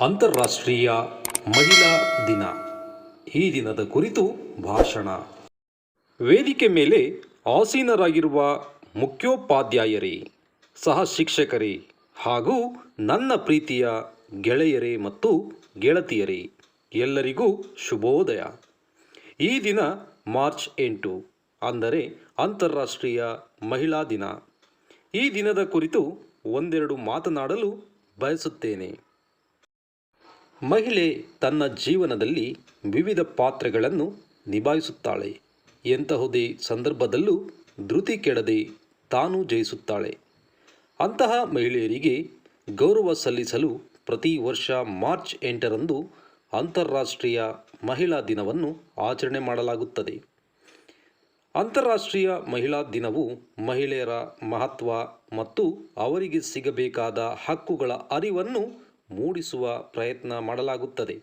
ಅಂತಾರಾಷ್ಟ್ರೀಯ ಮಹಿಳಾ ದಿನ. ಈ ದಿನದ ಕುರಿತು ಭಾಷಣ. ವೇದಿಕೆ ಮೇಲೆ ಆಸೀನರಾಗಿರುವ ಮುಖ್ಯೋಪಾಧ್ಯಾಯರೇ, ಸಹ ಶಿಕ್ಷಕರೇ ಹಾಗೂ ನನ್ನ ಪ್ರೀತಿಯ ಗೆಳೆಯರೇ ಮತ್ತು ಗೆಳತಿಯರೇ, ಎಲ್ಲರಿಗೂ ಶುಭೋದಯ. ಈ ದಿನ ಮಾರ್ಚ್ ಎಂಟು, ಅಂದರೆ ಅಂತಾರಾಷ್ಟ್ರೀಯ ಮಹಿಳಾ ದಿನ. ಈ ದಿನದ ಕುರಿತು ಒಂದೆರಡು ಮಾತನಾಡಲು ಬಯಸುತ್ತೇನೆ. ಮಹಿಳೆ ತನ್ನ ಜೀವನದಲ್ಲಿ ವಿವಿಧ ಪಾತ್ರಗಳನ್ನು ನಿಭಾಯಿಸುತ್ತಾಳೆ. ಎಂತಹುದೇ ಸಂದರ್ಭದಲ್ಲೂ ಧೃತಿ ಕೆಡದೆ ತಾನು ಜಯಿಸುತ್ತಾಳೆ. ಅಂತಹ ಮಹಿಳೆಯರಿಗೆ ಗೌರವ ಸಲ್ಲಿಸಲು ಪ್ರತಿ ವರ್ಷ ಮಾರ್ಚ್ ಎಂಟರಂದು ಅಂತಾರಾಷ್ಟ್ರೀಯ ಮಹಿಳಾ ದಿನವನ್ನು ಆಚರಣೆ ಮಾಡಲಾಗುತ್ತದೆ. ಅಂತಾರಾಷ್ಟ್ರೀಯ ಮಹಿಳಾ ದಿನವು ಮಹಿಳೆಯರ ಮಹತ್ವ ಮತ್ತು ಅವರಿಗೆ ಸಿಗಬೇಕಾದ ಹಕ್ಕುಗಳ ಅರಿವನ್ನು ಮೂಡಿಸುವ ಪ್ರಯತ್ನ ಮಾಡಲಾಗುತ್ತದೆ.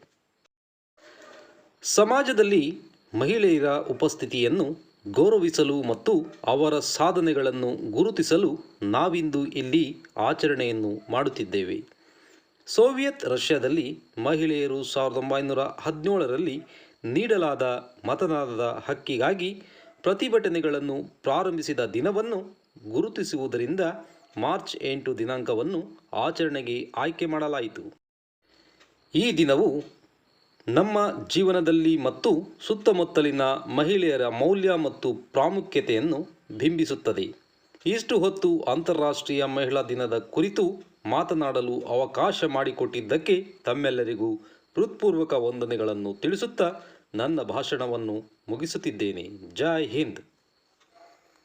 ಸಮಾಜದಲ್ಲಿ ಮಹಿಳೆಯರ ಉಪಸ್ಥಿತಿಯನ್ನು ಗೌರವಿಸಲು ಮತ್ತು ಅವರ ಸಾಧನೆಗಳನ್ನು ಗುರುತಿಸಲು ನಾವಿಂದು ಇಲ್ಲಿ ಆಚರಣೆಯನ್ನು ಮಾಡುತ್ತಿದ್ದೇವೆ. ಸೋವಿಯತ್ ರಷ್ಯಾದಲ್ಲಿ ಮಹಿಳೆಯರು ಸಾವಿರದ ಒಂಬೈನೂರ ಹದಿನೇಳರಲ್ಲಿ ನೀಡಲಾದ ಮತದಾನದ ಹಕ್ಕಿಗಾಗಿ ಪ್ರತಿಭಟನೆಗಳನ್ನು ಪ್ರಾರಂಭಿಸಿದ ದಿನವನ್ನು ಗುರುತಿಸುವುದರಿಂದ ಮಾರ್ಚ್ ಎಂಟು ದಿನಾಂಕವನ್ನು ಆಚರಣೆಗೆ ಆಯ್ಕೆ ಮಾಡಲಾಯಿತು. ಈ ದಿನವು ನಮ್ಮ ಜೀವನದಲ್ಲಿ ಮತ್ತು ಸುತ್ತಮುತ್ತಲಿನ ಮಹಿಳೆಯರ ಮೌಲ್ಯ ಮತ್ತು ಪ್ರಾಮುಖ್ಯತೆಯನ್ನು ಬಿಂಬಿಸುತ್ತದೆ. ಇಷ್ಟು ಹೊತ್ತು ಅಂತಾರಾಷ್ಟ್ರೀಯ ಮಹಿಳಾ ದಿನದ ಕುರಿತು ಮಾತನಾಡಲು ಅವಕಾಶ ಮಾಡಿಕೊಟ್ಟಿದ್ದಕ್ಕೆ ತಮ್ಮೆಲ್ಲರಿಗೂ ಹೃತ್ಪೂರ್ವಕ ವಂದನೆಗಳನ್ನು ತಿಳಿಸುತ್ತಾ ನನ್ನ ಭಾಷಣವನ್ನು ಮುಗಿಸುತ್ತಿದ್ದೇನೆ. ಜೈ ಹಿಂದ್!